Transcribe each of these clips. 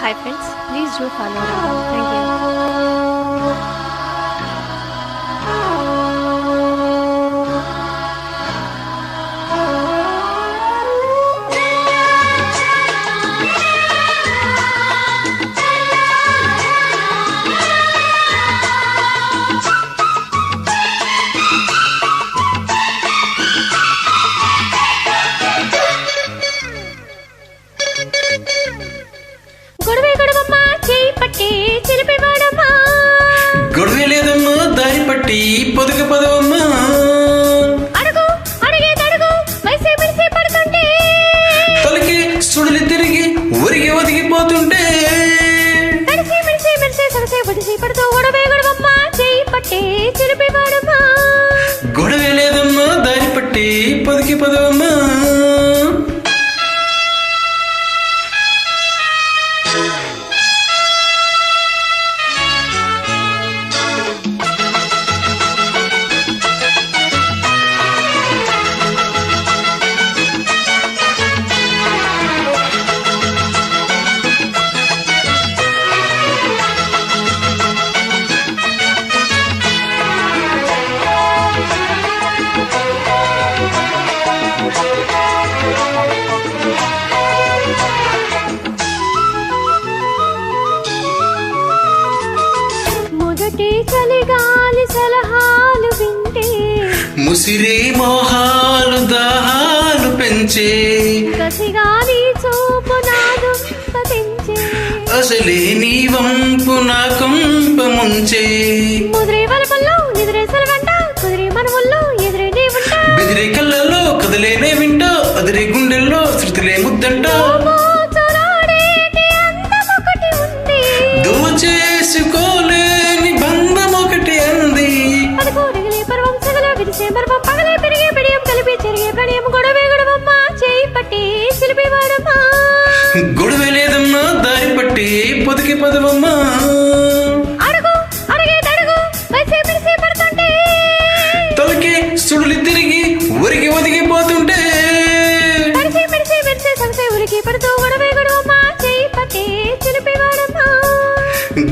Hi friends, please do follow along. Thank you. దారి పట్టి పొదుగు చలిగాలి సలహాలు వింటే ముసిరి మోహాలు దాహాలు పెంచే కసిగాలి చూపు నాదు తెంచే అసలే నీ వంపు నా కొంప ముంచే. ముదిరే వలపల్లో నిదిరే సెలవంట కుదిరే మనవుల్లో ఎదురే నీ ఉంటా బెదిరే కళ్ళల్లో కదలేనే వింటా అదిరే గుండెల్లో శృతిలే ముద్దంట. మోచలాడేటి గొడవ లేదమ్మా దారి పట్టి పొదికి పదవమ్మా తలకి సుడులు తిరిగి ఉరికి వాడమ్మా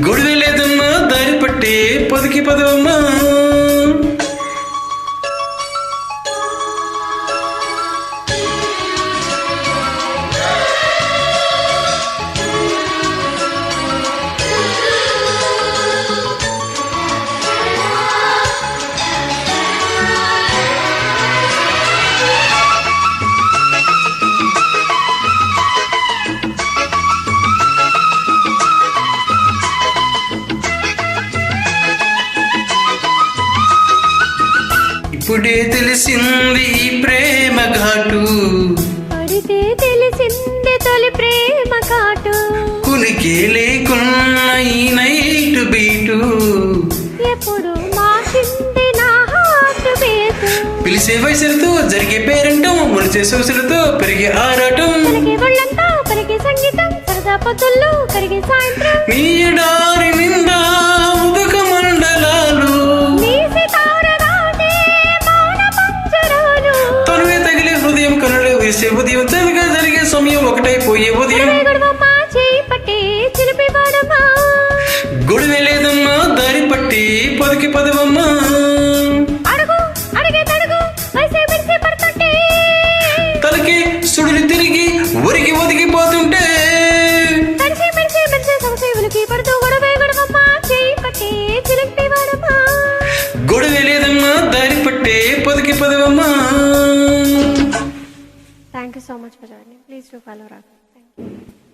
గొడవ లేదమ్మా దారి పట్టి పొదికి పదవమ్మా. ఇప్పుడే తెలిసింది ఈ ప్రేమ ఘాటు. పడితే తెలిసిందే తొలి ప్రేమ కాటు కులికే లేకున్న ఈ నైట్ బీటు. ఎప్పుడు మాసింది నా హార్ట్ బీటు. పిలిచే వయసులతో జరిగే పేరంటం ములిచే సొగసులతో పెరిగే ఆరాటం. ఒళ్ళంతా పలికే సంగీతం సరదా పొద్దుల్లో కరిగే సాయంత్రం. నీ ఎడారి నిండా వేసే ఉదయం చదిగా జరిగే సమయం ఒకటైపోయే ఉదయం. గొడవే లేదమ్మా దారి పట్టి పదికి పదవమ్మా Thank you so much for joining. Please do follow up. Thank you.